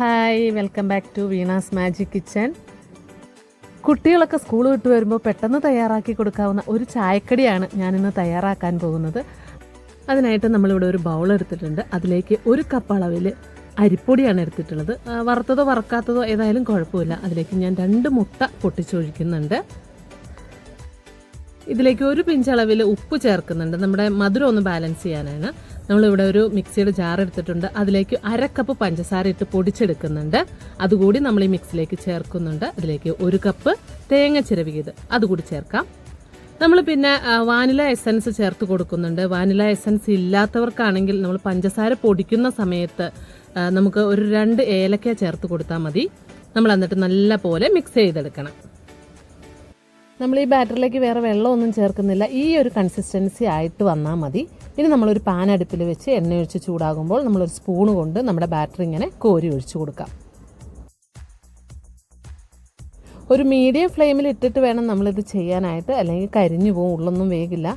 Hi welcome back to Veena's magic kitchen. കുട്ടികളൊക്കെ school വിട്ട് വരുമ്പോൾ പെട്ടെന്ന് തയ്യാറാക്കി കൊടുക്കാവുന്ന ഒരു ചായക്കടിയാണ് ഞാനിന്ന് തയ്യാറാക്കാൻ പോകുന്നത്. അതിനായിട്ട് നമ്മളിവിടെ ഒരു ബൗൾ എടുത്തിട്ടുണ്ട്. അതിലേക്ക് ഒരു കപ്പ് അളവിൽ അരിപ്പൊടിയാണ് എടുത്തിട്ടുള്ളത്. വറുത്തതോ വറക്കാത്തതോ ഏതായാലും കുഴപ്പമില്ല. അതിലേക്ക് ഞാൻ രണ്ട് മുട്ട പൊട്ടിച്ചൊഴിക്കുന്നുണ്ട്. ഇതിലേക്ക് ഒരു പിഞ്ചളവിൽ ഉപ്പ് ചേർക്കുന്നുണ്ട്. നമ്മുടെ മധുരം ഒന്ന് ബാലൻസ് ചെയ്യാനാണ്. നമ്മളിവിടെ ഒരു മിക്സിയുടെ ജാർ എടുത്തിട്ടുണ്ട്. അതിലേക്ക് അര കപ്പ് പഞ്ചസാര ഇട്ട് പൊടിച്ചെടുക്കുന്നുണ്ട്. അതുകൂടി നമ്മൾ ഈ മിക്സിലേക്ക് ചേർക്കുന്നുണ്ട്. അതിലേക്ക് ഒരു കപ്പ് തേങ്ങ ചിരവിയത് അതുകൂടി ചേർക്കാം. നമ്മൾ പിന്നെ വാനില എസൻസ് ചേർത്ത് കൊടുക്കുന്നുണ്ട്. വാനില എസൻസ് ഇല്ലാത്തവർക്കാണെങ്കിൽ നമ്മൾ പഞ്ചസാര പൊടിക്കുന്ന സമയത്ത് നമുക്ക് ഒരു രണ്ട് ഏലക്ക ചേർത്ത് കൊടുത്താൽ മതി. നമ്മൾ എന്നിട്ട് നല്ല പോലെ മിക്സ് ചെയ്തെടുക്കണം. നമ്മൾ ഈ ബാറ്ററിലേക്ക് വേറെ വെള്ളമൊന്നും ചേർക്കുന്നില്ല. ഈ ഒരു കൺസിസ്റ്റൻസി ആയിട്ട് വന്നാൽ മതി. ഇനി നമ്മളൊരു പാൻ അടുപ്പിൽ വെച്ച് എണ്ണ ഒഴിച്ച് ചൂടാകുമ്പോൾ നമ്മളൊരു സ്പൂൺ കൊണ്ട് നമ്മുടെ ബാറ്ററി ഇങ്ങനെ കോരി ഒഴിച്ചു കൊടുക്കാം. ഒരു മീഡിയം ഫ്ലെയിമിൽ ഇട്ടിട്ട് വേണം നമ്മളിത് ചെയ്യാനായിട്ട്. അല്ലെങ്കിൽ കരിഞ്ഞു പോകും ഉള്ളൊന്നും വേഗില്ല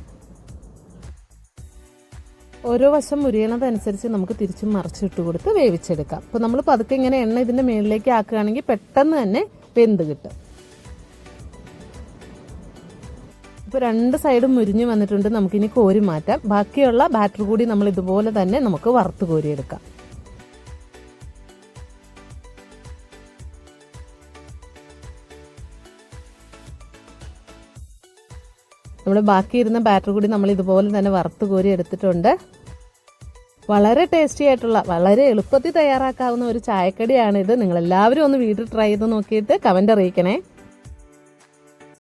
ഓരോ വശം മുരിയണതനുസരിച്ച് നമുക്ക് തിരിച്ചും മറിച്ചിട്ട് കൊടുത്ത് വേവിച്ചെടുക്കാം. അപ്പോൾ നമ്മൾ പതുക്കെ ഇങ്ങനെ എണ്ണ ഇതിന്റെ മേളിലേക്ക് ആക്കുകയാണെങ്കിൽ പെട്ടെന്ന് തന്നെ വെന്ത് കിട്ടും. ഇപ്പോൾ രണ്ട് സൈഡും മുരിഞ്ഞ് വന്നിട്ടുണ്ട്. നമുക്കിനി കോരി മാറ്റാം. ബാക്കിയുള്ള ബാറ്റർ കൂടി നമ്മൾ ഇതുപോലെ തന്നെ നമുക്ക് വറുത്ത് കോരിയെടുക്കാം. നമ്മൾ ബാക്കിയിരുന്ന ബാറ്റർ കൂടി നമ്മൾ ഇതുപോലെ തന്നെ വറുത്ത് കോരി എടുത്തിട്ടുണ്ട്. വളരെ ടേസ്റ്റി ആയിട്ടുള്ള വളരെ എളുപ്പത്തിൽ തയ്യാറാക്കാവുന്ന ഒരു ചായക്കടിയാണിത്. നിങ്ങളെല്ലാവരും ഒന്ന് വീട്ടിൽ ട്രൈ ചെയ്ത് നോക്കിയിട്ട് കമന്റ് അറിയിക്കണേ.